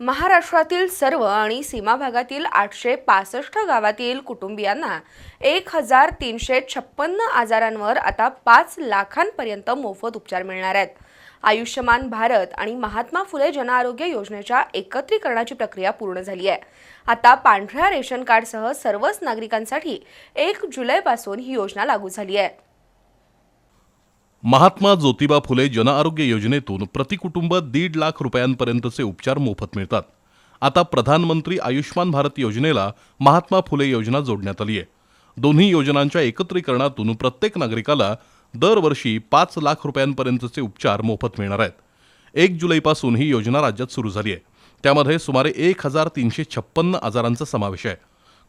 महाराष्ट्रातील सर्व आणि सीमा भागातील आठशे पासष्ट गावातील कुटुंबियांना एक हजार तीनशे छप्पन्न आजारांवर आता पाच लाखांपर्यंत मोफत उपचार मिळणार आहेत. आयुष्यमान भारत आणि महात्मा फुले जनआरोग्य योजनेच्या एकत्रीकरणाची प्रक्रिया पूर्ण झाली आहे. आता पांढऱ्या रेशन कार्डसह सर्वच नागरिकांसाठी एक जुलैपासून ही योजना लागू झाली आहे. महात्मा ज्योतिबा फुले जनआरोग्य योजनेतून प्रतिकुटुंब दीड लाख रुपयांपर्यंतचे उपचार मोफत मिळतात. आता प्रधानमंत्री आयुष्मान भारत योजनेला महात्मा फुले योजना जोडण्यात आली आहे. दोन्ही योजनांच्या एकत्रीकरणातून प्रत्येक नागरिकाला दरवर्षी पाच लाख रुपयांपर्यंतचे उपचार मोफत मिळणार आहेत. एक जुलैपासून ही योजना राज्यात सुरू झाली आहे. त्यामध्ये सुमारे एक हजार तीनशे छप्पन्न आजारांचा समावेश आहे.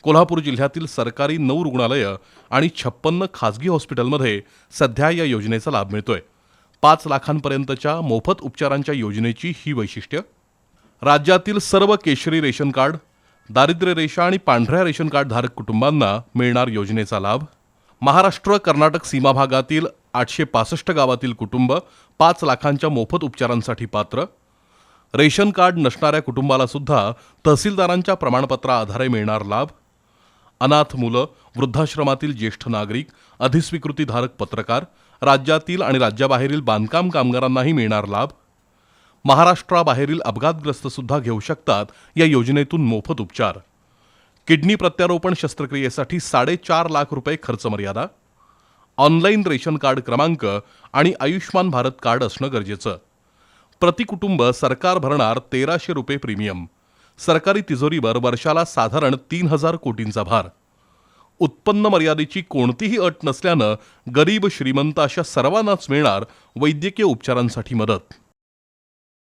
कोल्हापूर जिल्ह्यातील सरकारी नऊ रुग्णालयं आणि छप्पन्न खाजगी हॉस्पिटलमध्ये सध्या या योजनेचा लाभ मिळतोय. पाच लाखांपर्यंतच्या मोफत उपचारांच्या योजनेची ही वैशिष्ट्य राज्यातील सर्व केशरी रेशन कार्ड दारिद्र्य रेषा आणि पांढऱ्या रेशन कार्डधारक कुटुंबांना मिळणार योजनेचा लाभ महाराष्ट्र कर्नाटक सीमा भागातील आठशे पासष्ट गावातील कुटुंब पाच लाखांच्या मोफत उपचारांसाठी पात्र रेशन कार्ड नसणाऱ्या कुटुंबाला सुद्धा तहसीलदारांच्या प्रमाणपत्रा आधारे मिळणार लाभ अनाथ मुलं वृद्धाश्रमातील ज्येष्ठ नागरिक अधिस्वीकृतीधारक पत्रकार राज्यातील आणि राज्याबाहेरील बांधकाम कामगारांनाही मिळणार लाभ. महाराष्ट्राबाहेरील अपघातग्रस्त सुद्धा घेऊ शकतात या योजनेतून मोफत उपचार. किडनी प्रत्यारोपण शस्त्रक्रियेसाठी साडेचार लाख रुपये खर्च मर्यादा. ऑनलाईन रेशन कार्ड क्रमांक आणि आयुष्मान भारत कार्ड असणं गरजेचं. प्रतिकुटुंब सरकार भरणार तेराशे रुपये प्रीमियम. सरकारी तिजोरीवर वर्षाला साधारण तीन हजार कोटींचा भार. उत्पन्न मर्यादेची कोणतीही अट नसल्यानं गरीब श्रीमंत अशा सर्वांनाच मिळणार वैद्यकीय उपचारांसाठी मदत.